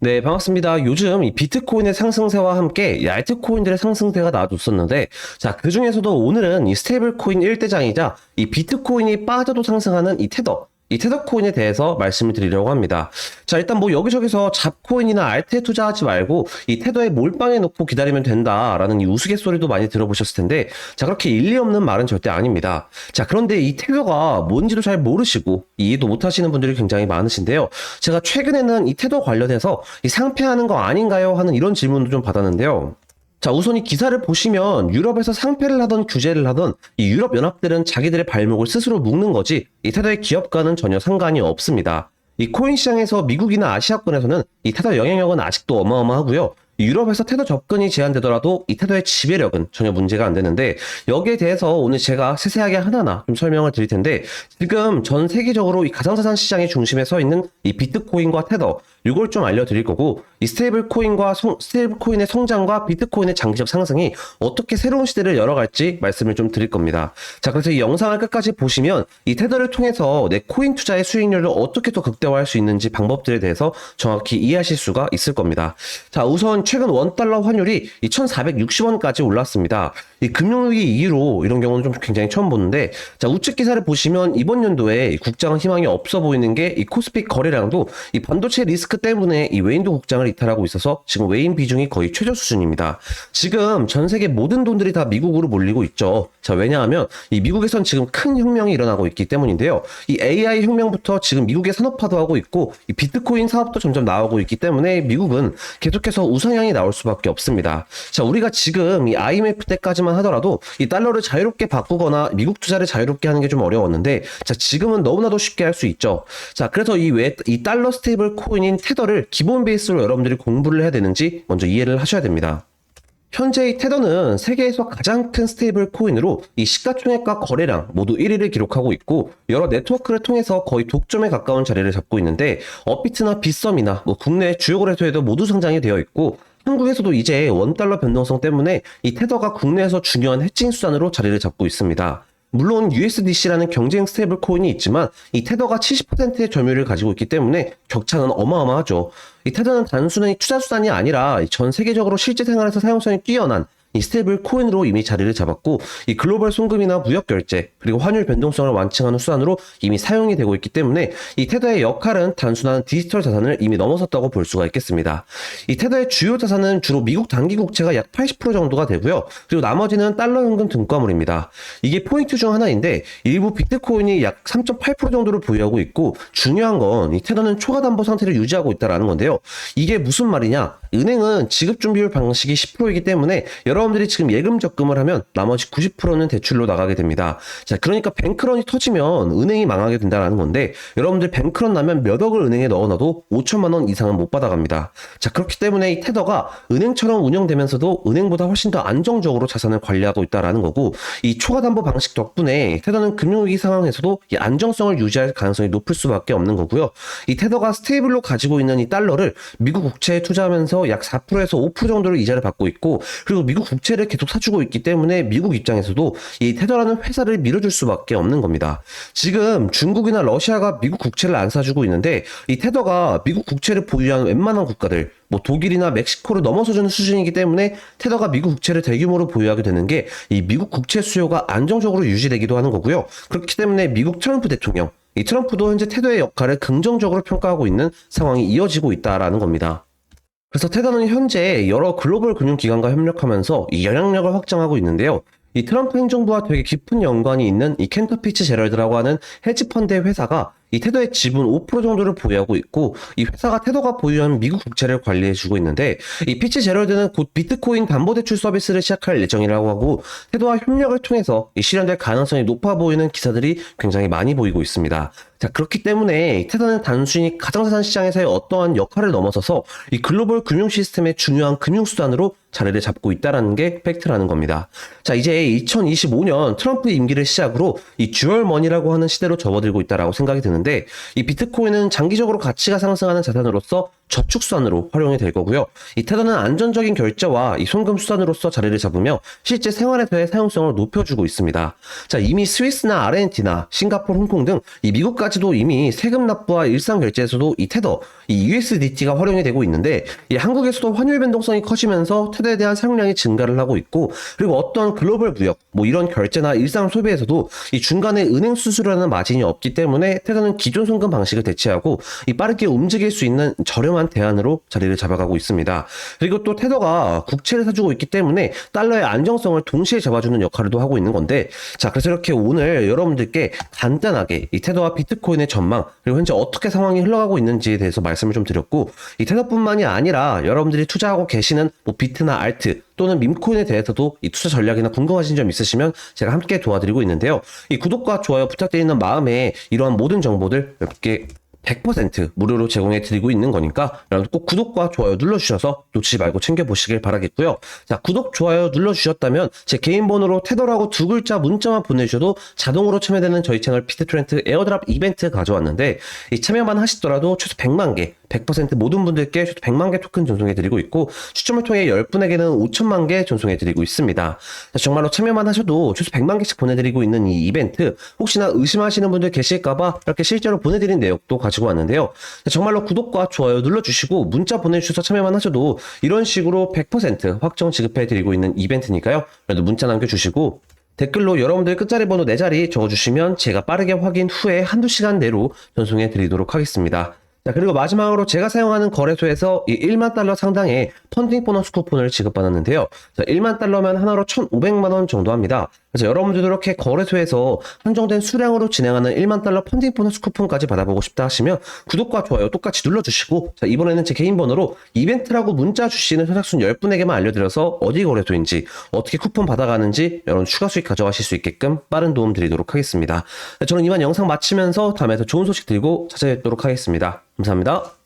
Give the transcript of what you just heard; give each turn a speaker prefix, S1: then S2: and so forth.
S1: 네, 반갑습니다. 요즘 이 비트코인의 상승세와 함께 이 알트코인들의 상승세가 나와줬었는데, 자, 그 중에서도 오늘은 이 스테이블 코인 1대장이자 이 비트코인이 빠져도 상승하는 이 테더, 이 테더 코인에 대해서 말씀을 드리려고 합니다. 자, 일단 뭐 여기저기서 잡코인이나 알트에 투자하지 말고 이 테더에 몰빵해 놓고 기다리면 된다라는 이 우스갯소리도 많이 들어보셨을 텐데, 자, 그렇게 일리 없는 말은 절대 아닙니다. 자, 그런데 이 테더가 뭔지도 잘 모르시고 이해도 못 하시는 분들이 굉장히 많으신데요. 제가 최근에는 이 테더 관련해서 이 상패하는 거 아닌가요? 하는 이런 질문도 좀 받았는데요. 자, 우선 이 기사를 보시면 유럽에서 상패를 하던 규제를 하던 이 유럽 연합들은 자기들의 발목을 스스로 묶는 거지 이 테더의 기업과는 전혀 상관이 없습니다. 이 코인 시장에서 미국이나 아시아권에서는 이 테더 영향력은 아직도 어마어마하고요. 유럽에서 테더 접근이 제한되더라도 이 테더의 지배력은 전혀 문제가 안 되는데 여기에 대해서 오늘 제가 세세하게 하나하나 좀 설명을 드릴 텐데 지금 전 세계적으로 이 가상자산 시장의 중심에 서 있는 이 비트코인과 테더 이걸 좀 알려드릴 거고 이 스테이블 코인과 스테이블 코인의 성장과 비트코인의 장기적 상승이 어떻게 새로운 시대를 열어갈지 말씀을 좀 드릴 겁니다. 자 그래서 이 영상을 끝까지 보시면 이 테더를 통해서 내 코인 투자의 수익률을 어떻게 더 극대화할 수 있는지 방법들에 대해서 정확히 이해하실 수가 있을 겁니다. 자 우선 최근 원달러 환율이 2,460원까지 올랐습니다. 이 금융위기 이후로 이런 경우는 좀 굉장히 처음 보는데 자 우측 기사를 보시면 이번 연도에 국장은 희망이 없어 보이는 게 이 코스피 거래량도 이 반도체 리스크 때문에 이 외인도 국장을 이탈하고 있어서 지금 외인 비중이 거의 최저 수준입니다. 지금 전 세계 모든 돈들이 다 미국으로 몰리고 있죠. 자 왜냐하면 이 미국에선 지금 큰 혁명이 일어나고 있기 때문인데요. 이 AI 혁명부터 지금 미국의 산업화도 하고 있고 이 비트코인 사업도 점점 나오고 있기 때문에 미국은 계속해서 우상향이 나올 수밖에 없습니다. 자 우리가 지금 이 IMF 때까지만 하더라도 이 달러를 자유롭게 바꾸거나 미국 투자를 자유롭게 하는 게 좀 어려웠는데 자 지금은 너무나도 쉽게 할 수 있죠. 자 그래서 이왜이 달러 스테이블 코인인 테더를 기본 베이스로 여러분 들이 공부를 해야 되는지 먼저 이해를 하셔야 됩니다. 현재 이 테더는 세계에서 가장 큰 스테이블 코인으로 이 시가총액과 거래량 모두 1위를 기록하고 있고 여러 네트워크를 통해서 거의 독점에 가까운 자리를 잡고 있는데 업비트나 빗썸이나 뭐 국내 주요 거래소에도 모두 상장이 되어 있고 한국에서도 이제 원달러 변동성 때문에 이 테더가 국내에서 중요한 해칭 수단으로 자리를 잡고 있습니다. 물론 USDC라는 경쟁 스테이블 코인이 있지만 이 테더가 70%의 점유율을 가지고 있기 때문에 격차는 어마어마하죠. 이 테더는 단순히 투자 수단이 아니라 전 세계적으로 실제 생활에서 사용성이 뛰어난 이 스테이블 코인으로 이미 자리를 잡았고 이 글로벌 송금이나 무역 결제 그리고 환율 변동성을 완칭하는 수단으로 이미 사용이 되고 있기 때문에 이 테더의 역할은 단순한 디지털 자산을 이미 넘어섰다고 볼 수가 있겠습니다. 이 테더의 주요 자산은 주로 미국 단기 국채가 약 80% 정도가 되고요. 그리고 나머지는 달러 현금 등과물입니다. 이게 포인트 중 하나인데 일부 비트코인이 약 3.8% 정도를 보유하고 있고 중요한 건 이 테더는 초과 담보 상태를 유지하고 있다라는 건데요. 이게 무슨 말이냐? 은행은 지급 준비율 방식이 10%이기 때문에 여러분들이 지금 예금 적금을 하면 나머지 90%는 대출로 나가게 됩니다. 자, 그러니까 뱅크런이 터지면 은행이 망하게 된다는 건데 여러분들 뱅크런 나면 몇 억을 은행에 넣어놔도 5천만 원 이상은 못 받아갑니다. 자, 그렇기 때문에 이 테더가 은행처럼 운영되면서도 은행보다 훨씬 더 안정적으로 자산을 관리하고 있다라는 거고 이 초과 담보 방식 덕분에 테더는 금융위기 상황에서도 이 안정성을 유지할 가능성이 높을 수밖에 없는 거고요. 이 테더가 스테이블로 가지고 있는 이 달러를 미국 국채에 투자하면서 약 4%에서 5% 정도를 이자를 받고 있고 그리고 미국 국채를 계속 사주고 있기 때문에 미국 입장에서도 이 테더라는 회사를 밀어줄 수밖에 없는 겁니다. 지금 중국이나 러시아가 미국 국채를 안 사주고 있는데 이 테더가 미국 국채를 보유한 웬만한 국가들 뭐 독일이나 멕시코를 넘어서주는 수준이기 때문에 테더가 미국 국채를 대규모로 보유하게 되는 게 이 미국 국채 수요가 안정적으로 유지되기도 하는 거고요. 그렇기 때문에 미국 트럼프 대통령 이 트럼프도 현재 테더의 역할을 긍정적으로 평가하고 있는 상황이 이어지고 있다라는 겁니다. 그래서 테더는 현재 여러 글로벌 금융기관과 협력하면서 이 영향력을 확장하고 있는데요. 이 트럼프 행정부와 되게 깊은 연관이 있는 이 켄터피치 제럴드라고 하는 헤지펀드의 회사가 이 테더의 지분 5% 정도를 보유하고 있고 이 회사가 테더가 보유한 미국 국채를 관리해주고 있는데 이 피치 제럴드는 곧 비트코인 담보대출 서비스를 시작할 예정이라고 하고 테더와 협력을 통해서 이 실현될 가능성이 높아 보이는 기사들이 굉장히 많이 보이고 있습니다. 자 그렇기 때문에 테더는 단순히 가상자산 시장에서의 어떠한 역할을 넘어서서 이 글로벌 금융 시스템의 중요한 금융 수단으로 자리를 잡고 있다라는 게 팩트라는 겁니다. 자 이제 2025년 트럼프 임기를 시작으로 이 듀얼 머니라고 하는 시대로 접어들고 있다라고 생각이 드는데 이 비트코인은 장기적으로 가치가 상승하는 자산으로서 저축수단으로 활용이 될 거고요. 이 테더는 안전적인 결제와 이 송금 수단으로서 자리를 잡으며 실제 생활에서의 사용성을 높여주고 있습니다. 자, 이미 스위스나 아르헨티나, 싱가포르, 홍콩 등 이 미국까지도 이미 세금 납부와 일상 결제에서도 이 테더, 이 USDT가 활용이 되고 있는데 이 한국에서도 환율 변동성이 커지면서 테더에 대한 사용량이 증가를 하고 있고 그리고 어떤 글로벌 무역, 뭐 이런 결제나 일상 소비에서도 이 중간에 은행 수수료라는 마진이 없기 때문에 테더는 기존 송금 방식을 대체하고 이 빠르게 움직일 수 있는 저렴한 대안으로 자리를 잡아가고 있습니다. 그리고 또 테더가 국채를 사주고 있기 때문에 달러의 안정성을 동시에 잡아주는 역할도 하고 있는 건데 자 그래서 이렇게 오늘 여러분들께 간단하게 이 테더와 비트코인의 전망 그리고 현재 어떻게 상황이 흘러가고 있는지에 대해서 말씀을 좀 드렸고 이 테더뿐만이 아니라 여러분들이 투자하고 계시는 뭐 비트나 알트 또는 밈코인에 대해서도 이 투자 전략이나 궁금하신 점 있으시면 제가 함께 도와드리고 있는데요. 이 구독과 좋아요 부탁드리는 마음에 이러한 모든 정보들 이렇게 100% 무료로 제공해 드리고 있는 거니까 여러분 꼭 구독과 좋아요 눌러주셔서 놓치지 말고 챙겨보시길 바라겠고요. 자 구독 좋아요 눌러주셨다면 제 개인 번호로 테더라고 두 글자 문자만 보내주셔도 자동으로 참여되는 저희 채널 피트트렌트 에어드랍 이벤트 가져왔는데 이 참여만 하시더라도 최소 100만 개100% 모든 분들께 최소 100만 개 토큰 전송해 드리고 있고 추첨을 통해 10분에게는 5천만 개 전송해 드리고 있습니다. 자, 정말로 참여만 하셔도 최소 100만 개씩 보내 드리고 있는 이 이벤트 혹시나 의심하시는 분들 계실까 봐 이렇게 실제로 보내 드린 내역도 가지고 왔는데요. 자, 정말로 구독과 좋아요 눌러 주시고 문자 보내 주셔서 참여만 하셔도 이런 식으로 100% 확정 지급해 드리고 있는 이벤트니까요. 그래도 문자 남겨 주시고 댓글로 여러분들 끝자리 번호 4자리 적어주시면 제가 빠르게 확인 후에 한두 시간 내로 전송해 드리도록 하겠습니다. 자, 그리고 마지막으로 제가 사용하는 거래소에서 이 1만 달러 상당의 펀딩 보너스 쿠폰을 지급받았는데요. 자, 1만 달러면 하나로 1,500만 원 정도 합니다. 그래서 여러분들도 이렇게 거래소에서 한정된 수량으로 진행하는 1만 달러 펀딩 보너스 쿠폰까지 받아보고 싶다 하시면 구독과 좋아요 똑같이 눌러주시고 자, 이번에는 제 개인 번호로 이벤트라고 문자 주시는 선착순 10분에게만 알려드려서 어디 거래소인지 어떻게 쿠폰 받아가는지 여러분 추가 수익 가져가실 수 있게끔 빠른 도움 드리도록 하겠습니다. 네, 저는 이만 영상 마치면서 다음에 더 좋은 소식 들고 찾아뵙도록 하겠습니다. 감사합니다.